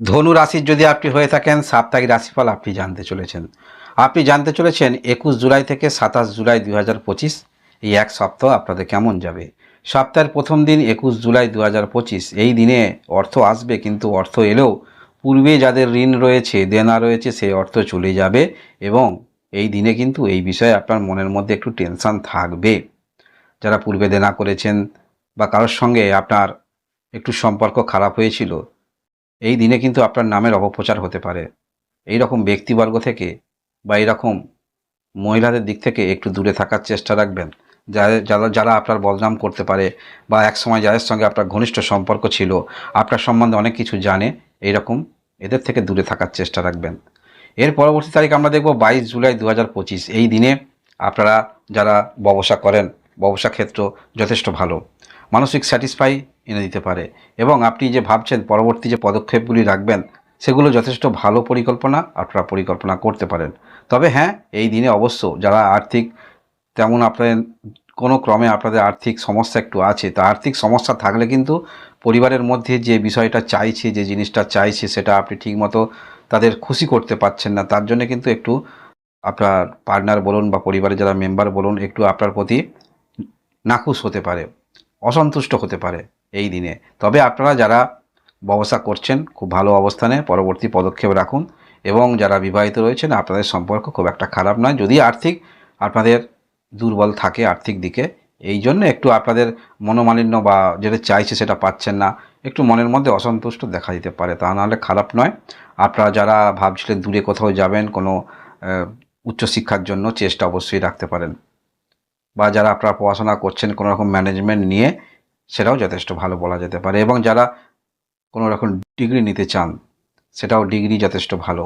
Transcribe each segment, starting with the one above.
ধনু রাশির যদি আপনি হয়ে থাকেন, সাপ্তাহিক রাশিফল আপনি জানতে চলেছেন। আপনি জানতে চলেছেন একুশ জুলাই থেকে সাতাশ জুলাই দু হাজার পঁচিশ, এই এক সপ্তাহ আপনাদের কেমন যাবে? সপ্তাহের প্রথম দিন একুশ জুলাই দু হাজার পঁচিশ, এই দিনে অর্থ আসবে কিন্তু অর্থ এলেও পূর্বে যাদের ঋণ রয়েছে, দেনা রয়েছে, সেই অর্থ চলে যাবে এবং এই দিনে কিন্তু এই বিষয়ে আপনার মনের মধ্যে একটু টেনশন থাকবে। যারা পূর্বে দেনা করেছেন বা কারোর সঙ্গে আপনার একটু সম্পর্ক খারাপ হয়েছিল এই দিনে কিন্তু আপনার নামের অপপ্রচার হতে পারে। এই রকম ব্যক্তিবর্গ থেকে বা এরকম মহিলাদের দিক থেকে একটু দূরে থাকার চেষ্টা রাখবেন। যারা যারা আপনার বদনাম করতে পারে বা এক সময় যাদের সঙ্গে আপনার ঘনিষ্ঠ সম্পর্ক ছিল, আপনার সম্বন্ধে অনেক কিছু জানে, এই রকম এদের থেকে দূরে থাকার চেষ্টা রাখবেন। এর পরবর্তী তারিখ আমরা দেখব বাইশ জুলাই দু হাজার পঁচিশ। এই দিনে আপনারা যারা ব্যবসা করেন, ব্যবসা ক্ষেত্র যথেষ্ট ভালো। মানসিক স্যাটিসফাই এনে দিতে পারে। এবং আপনি যে ভাবছেন পরবর্তী যে পদক্ষেপগুলি রাখবেন, সেগুলো যথেষ্ট ভালো পরিকল্পনা আপনারা পরিকল্পনা করতে পারেন। তবে হ্যাঁ এই দিনে অবশ্য যারা আর্থিক, তেমন আপনাদের কোনো ক্রমে আপনাদের আর্থিক সমস্যা একটু আছে, তা আর্থিক সমস্যা থাকলে কিন্তু পরিবারের মধ্যে যে বিষয়টা চাইছে, যে জিনিসটা চাইছে, সেটা আপনি ঠিকমতো তাদের খুশি করতে পারছেন না। তার জন্য কিন্তু একটু আপনার পার্টনার বলুন বা পরিবারের যারা মেম্বার বলুন, একটু আপনার প্রতি নাখুশ হতে পারে, অসন্তুষ্ট হতে পারে। এই দিনে। তবে আপনারা যারা ব্যবসা করছেন, খুব ভালো অবস্থানে পরবর্তী পদক্ষেপ রাখুন এবং যারা বিবাহিত রয়েছেন, আপনাদের সম্পর্ক খুব একটা খারাপ নয়। যদি আর্থিক আপনাদের দুর্বল থাকে আর্থিক দিকে, এই জন্য একটু আপনাদের মনোমালিন্য বা যেটা চাইছে সেটা পাচ্ছেন না, একটু মনের মধ্যে অসন্তুষ্ট দেখা দিতে পারে, তা নাহলে খারাপ নয়। আপনারা যারা ভাবছিলেন দূরে কোথাও যাবেন, কোনো উচ্চশিক্ষার জন্য চেষ্টা অবশ্যই রাখতে পারেন। বা যারা আপনারা পড়াশোনা করছেন, কোনো রকম ম্যানেজমেন্ট নিয়ে সেটাও যথেষ্ট ভালো বলা যেতে পারে। এবং যারা কোনো রকম ডিগ্রি নিতে চান, সেটাও ডিগ্রি যথেষ্ট ভালো।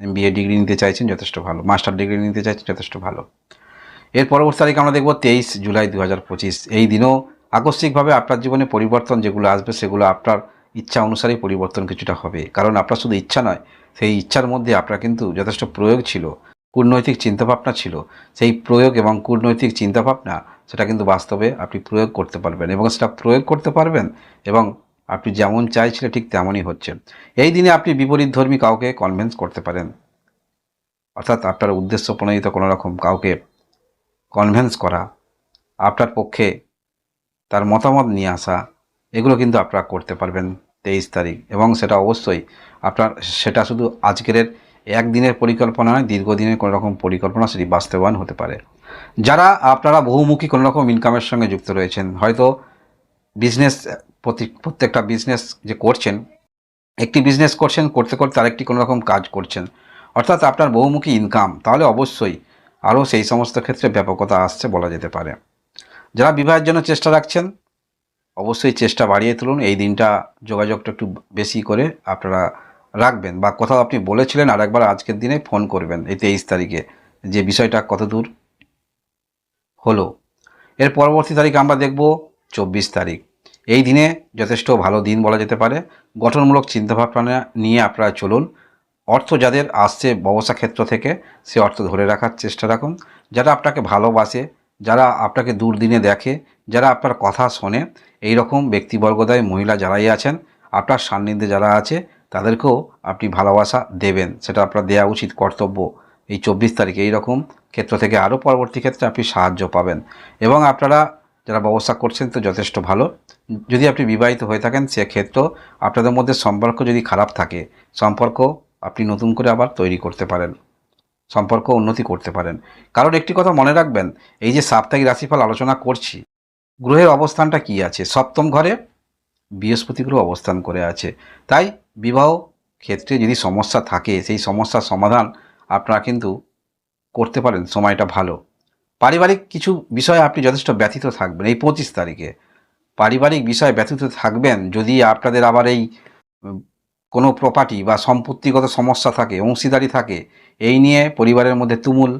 বিএ ডিগ্রি নিতে চাইছেন, যথেষ্ট ভালো। মাস্টার ডিগ্রি নিতে চাইছেন, যথেষ্ট ভালো। এর পরবর্তী তারিখ আমরা দেখব তেইশ জুলাই দু হাজার পঁচিশ। এই দিনও আকস্মিকভাবে আপনার জীবনে পরিবর্তন যেগুলো আসবে, সেগুলো আপনার ইচ্ছা অনুসারেই পরিবর্তন কিছুটা হবে। কারণ আপনার শুধু ইচ্ছা নয়, সেই ইচ্ছার মধ্যে আপনার কিন্তু যথেষ্ট প্রয়োগ ছিল। কূটনৈতিক চিন্তাভাবনা ছিল, সেই প্রয়োগ এবং কূটনৈতিক চিন্তাভাবনা, সেটা কিন্তু বাস্তবে আপনি প্রয়োগ করতে পারবেন এবং সেটা প্রয়োগ করতে পারবেন এবং আপনি যেমন চাইছিলেন ঠিক তেমনই হচ্ছে। এই দিনে আপনি বিপরীত ধর্মী কাউকে কনভিন্স করতে পারেন। অর্থাৎ আপনার উদ্দেশ্য প্রণোদিত কোনো রকম কাউকে কনভেন্স করা, আপনার পক্ষে তার মতামত নিয়ে আসা, এগুলো কিন্তু আপনারা করতে পারবেন তেইশ তারিখ এবং সেটা অবশ্যই আপনার, সেটা শুধু আজকের একদিনের পরিকল্পনা নয়, দীর্ঘদিনের কোনো রকম পরিকল্পনা সেটি বাস্তবায়ন হতে পারে। যারা, আপনারা বহুমুখী কোনো রকম ইনকামের সঙ্গে যুক্ত রয়েছেন, হয়তো বিজনেস প্রতি, প্রত্যেকটা বিজনেস যে করছেন, একটি বিজনেস করছেন, করতে করতে আরেকটি কোনো রকম কাজ করছেন, অর্থাৎ আপনার বহুমুখী ইনকাম তাহলে অবশ্যই আরও সেই সমস্ত ক্ষেত্রে ব্যাপকতা আসছে বলা যেতে পারে। যারা বিবাহের জন্য চেষ্টা রাখছেন, অবশ্যই চেষ্টা বাড়িয়ে তুলুন। এই দিনটা যোগাযোগটা একটু বেশি করে আপনারা রাখবেন বা কোথাও আপনি বলেছিলেন আর একবার আজকের দিনে ফোন করবেন এই তেইশ তারিখে যে বিষয়টা কত দূর হলো। এর পরবর্তী তারিখ আমরা দেখব চব্বিশ তারিখ। এই দিনে যথেষ্ট ভালো দিন বলা যেতে পারে। গঠনমূলক চিন্তাভাবনা নিয়ে আপনারা চলুন। অর্থ যাদের আসছে ব্যবসা ক্ষেত্র থেকে, সে অর্থ ধরে রাখার চেষ্টা রাখুন। যারা আপনাকে ভালোবাসে, যারা আপনাকে দুর্দিনে দেখে, যারা আপনার কথা শোনে এই রকম ব্যক্তিবর্গদায় মহিলা যারাই আছেন, আপনার সান্নিধ্যে যারা আছে তাদেরকেও আপনি ভালোবাসা দেবেন। সেটা আপনার দেওয়া উচিত কর্তব্য। এই চব্বিশ তারিখে এই রকম ক্ষেত্র থেকে আরও পরবর্তী ক্ষেত্রে আপনি সাহায্য পাবেন। এবং আপনারা যারা ব্যবসা করছেন তো যথেষ্ট ভালো। যদি আপনি বিবাহিত হয়ে থাকেন, সেক্ষেত্র আপনাদের মধ্যে সম্পর্ক যদি খারাপ থাকে, সম্পর্ক আপনি নতুন করে আবার তৈরি করতে পারেন। সম্পর্ক উন্নতি করতে পারেন। কারণ একটি কথা মনে রাখবেন, এই যে সাপ্তাহিক রাশিফল আলোচনা করছি, গ্রহের অবস্থানটা কি আছে? সপ্তম ঘরে বৃহস্পতি গ্রহ অবস্থান করে আছে। তাই বিবাহ ক্ষেত্রে যদি সমস্যা থাকে, সেই সমস্যার সমাধান আপনারা কিন্তু করতে পারেন, সময়টা ভালো। পারিবারিক কিছু বিষয়ে আপনি যথেষ্ট ব্যথিত থাকবেন। এই পঁচিশ তারিখে পারিবারিক বিষয়ে ব্যথিত থাকবেন, যদি আপনাদের আবার এই কোনো প্রপার্টি বা সম্পত্তিগত সমস্যা থাকে, অংশীদারি থাকে, এই নিয়ে পরিবারের মধ্যে তুমুল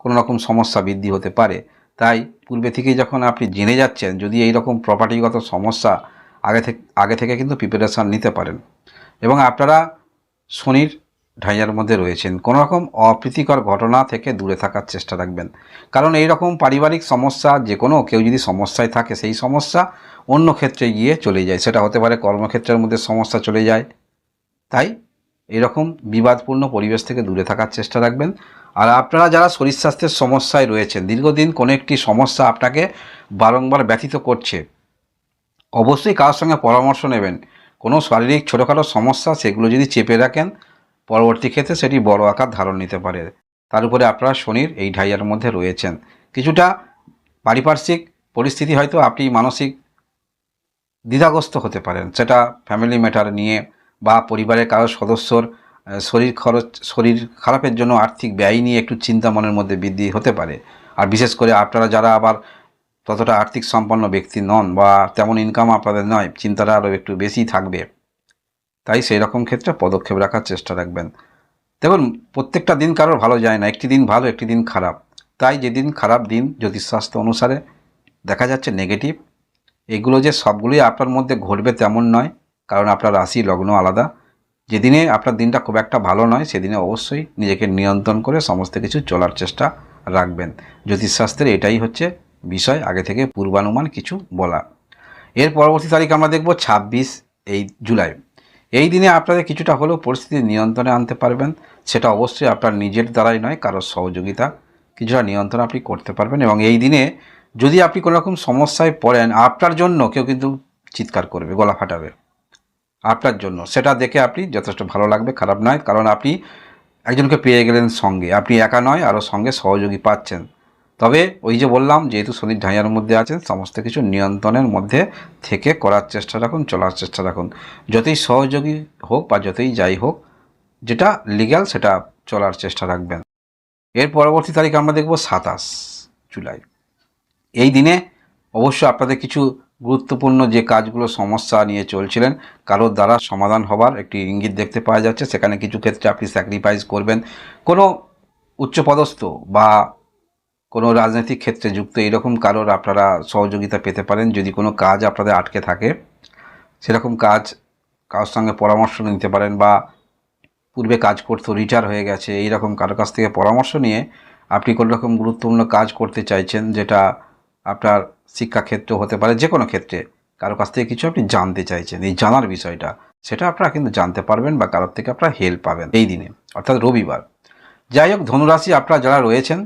কোনো রকম সমস্যা বৃদ্ধি হতে পারে। তাই পূর্বে থেকেই যখন আপনি জেনে যাচ্ছেন, যদি এই রকম প্রপার্টিগত সমস্যা আগে থেকে আগে থেকে কিন্তু প্রিপারেশান নিতে পারেন। এবং আপনারা শনির ঢাইয়ার মধ্যে রয়েছেন। কোনো রকম অপ্রীতিকর ঘটনা থেকে দূরে থাকার চেষ্টা রাখবেন। কারণ এই রকম পারিবারিক সমস্যা যে কোনো, কেউ যদি সমস্যায় থাকে সেই সমস্যা অন্য ক্ষেত্রে গিয়ে চলে যায়। সেটা হতে পারে কর্মক্ষেত্রের মধ্যে সমস্যা চলে যায়। তাই এরকম বিবাদপূর্ণ পরিবেশ থেকে দূরে থাকার চেষ্টা রাখবেন। আর আপনারা যারা শরীর স্বাস্থ্যের সমস্যায় রয়েছেন, দীর্ঘদিন কোনো একটি সমস্যা আপনাকে বারংবার ব্যথিত করছে অবশ্যই কারোর সঙ্গে পরামর্শ নেবেন। কোনো শারীরিক ছোটোখাটো সমস্যা, সেগুলো যদি চেপে রাখেন, পরবর্তী ক্ষেত্রে সেটি বড় আকার ধারণ নিতে পারে। তার উপরে আপনারা শনির এই ঢাইয়ার মধ্যে রয়েছেন। কিছুটা পারিপার্শ্বিক পরিস্থিতি হয়তো আপনি মানসিক দ্বিধাগ্রস্ত হতে পারেন। সেটা ফ্যামিলি ম্যাটার নিয়ে বা পরিবারের কারও সদস্যর শরীর খরচ, শরীর খারাপের জন্য আর্থিক ব্যয় নিয়ে একটু চিন্তা মনের মধ্যে বৃদ্ধি হতে পারে। আর বিশেষ করে আপনারা যারা আবার ততটা আর্থিক সম্পন্ন ব্যক্তি নন বা তেমন ইনকাম আপনাদের নয়, চিন্তাটা আরও একটু বেশি থাকবে। তাই সেই রকম ক্ষেত্রে পদক্ষেপ রাখার চেষ্টা রাখবেন। দেখুন, প্রত্যেকটা দিন কারোর ভালো যায় না, একটি দিন ভালো, একটি দিন খারাপ। তাই যেদিন খারাপ দিন, জ্যোতিষশাস্ত্র অনুসারে দেখা যাচ্ছে নেগেটিভ এগুলো যে সবগুলোই আপনার মধ্যে ঘটবে তেমন নয়, কারণ আপনার রাশি, লগ্ন আলাদা। যেদিনে আপনার দিনটা খুব একটা ভালো নয়, সেদিনে অবশ্যই নিজেকে নিয়ন্ত্রণ করে সমস্ত কিছু চলার চেষ্টা রাখবেন। জ্যোতিষশাস্ত্রের এটাই হচ্ছে বিষয়, আগে থেকে পূর্বানুমান কিছু বলা। এর পরবর্তী তারিখ আমরা দেখব ছাব্বিশ এই জুলাই। এই দিনে আপনাদের কিছুটা হলেও পরিস্থিতি নিয়ন্ত্রণে আনতে পারবেন, সেটা অবশ্যই আপনার নিজের দ্বারাই নয়, কারোর সহযোগিতা কিছুটা নিয়ন্ত্রণ আপনি করতে পারবেন এবং এই দিনে যদি আপনি কোনো রকম সমস্যায় পড়েন, আপনার জন্য কেউ কিন্তু চিৎকার করবে, গলা ফাটাবে। আপনার জন্য। সেটা দেখে আপনি যথেষ্ট ভালো লাগবে, খারাপ নয়, কারণ আপনি একজনকে পেয়ে গেলেন সঙ্গে। আপনি একা নয়, আরও সঙ্গে সহযোগী পাচ্ছেন। তবে ওই যে বললাম, যেহেতু শনির ঢাইয়ার মধ্যে আছেন, সমস্ত কিছু নিয়ন্ত্রণের মধ্যে থেকে করার চেষ্টা রাখুন, চলার চেষ্টা রাখুন। যতই সহযোগী হোক বা যতই যাই হোক, যেটা লিগ্যাল সেটা চলার চেষ্টা রাখবেন। এর পরবর্তী তারিখ আমরা দেখব সাতাশ জুলাই। এই দিনে অবশ্য আপনাদের কিছু গুরুত্বপূর্ণ যে কাজগুলো সমস্যা নিয়ে চলছিলেন, কারোর দ্বারা সমাধান হবার একটি ইঙ্গিত দেখতে পাওয়া যাচ্ছে। সেখানে কিছু ক্ষেত্রে আপনি স্যাক্রিফাইস করবেন। কোনো উচ্চপদস্থ বা কোনো রাজনৈতিক ক্ষেত্রে যুক্ত এরকম কারোর আপনারা সহযোগিতা পেতে পারেন। যদি কোনো কাজ আপনাদের আটকে থাকে, সেরকম কাজ কারোর সঙ্গে পরামর্শ নিতে পারেন বা পূর্বে কাজ করতো রিটায়ার হয়ে গেছে এই রকম কারোর কাছ থেকে পরামর্শ নিয়ে আপনি কোনো রকম গুরুত্বপূর্ণ কাজ করতে চাইছেন, যেটা আপনার শিক্ষাক্ষেত্র হতে পারে যে কোনো ক্ষেত্রে কারও কাছ থেকে কিছু আপনি জানতে চাইছেন, এই জানার বিষয়টা, সেটা আপনারা কিন্তু জানতে পারবেন বা কারোর থেকে আপনারা হেল্প পাবেন এই দিনে, অর্থাৎ রবিবার। যাই হোক, ধনুরাশি আপনারা যারা রয়েছেন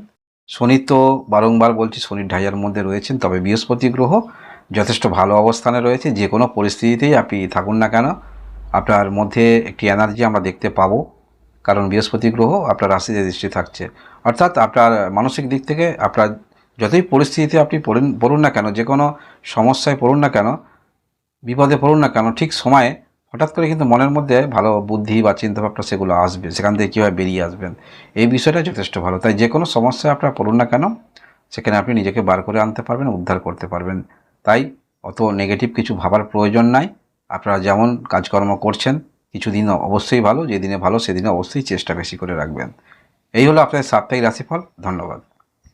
শনি তো বারংবার বলছি শনির ঢাইয়ার মধ্যে রয়েছেন, তবে বৃহস্পতি গ্রহ যথেষ্ট ভালো অবস্থানে রয়েছে, যে কোনো পরিস্থিতিতেই আপনি থাকুন না কেন। আপনার মধ্যে একটি এনার্জি আমরা দেখতে পাবো, কারণ বৃহস্পতি গ্রহ আপনার রাশিতে দৃষ্টি থাকছে। অর্থাৎ আপনার মানসিক দিক থেকে আপনার যতই পরিস্থিতিতে আপনি পড়েন, পড়ুন না কেন, যে কোনো সমস্যায় পড়ুন না কেন, বিপদে পড়ুন না কেন, ঠিক সময়ে হঠাৎ করে কিন্তু মনের মধ্যে ভালো বুদ্ধি বা চিন্তাভাবনা সেগুলো আসবে, সেখান থেকে কীভাবে বেরিয়ে আসবেন? এই বিষয়টা যথেষ্ট ভালো। তাই যে কোনো সমস্যায় আপনার পড়ুন না কেন, সেখানে আপনি নিজেকে বার করে আনতে পারবেন, উদ্ধার করতে পারবেন। তাই অত নেগেটিভ কিছু ভাবার প্রয়োজন নাই। আপনারা যেমন কাজকর্ম করছেন কিছুদিন অবশ্যই ভালো, যেদিনে ভালো সেদিনে অবশ্যই চেষ্টা বেশি করে রাখবেন। এই হলো আপনাদের সাপ্তাহিক রাশিফল। ধন্যবাদ।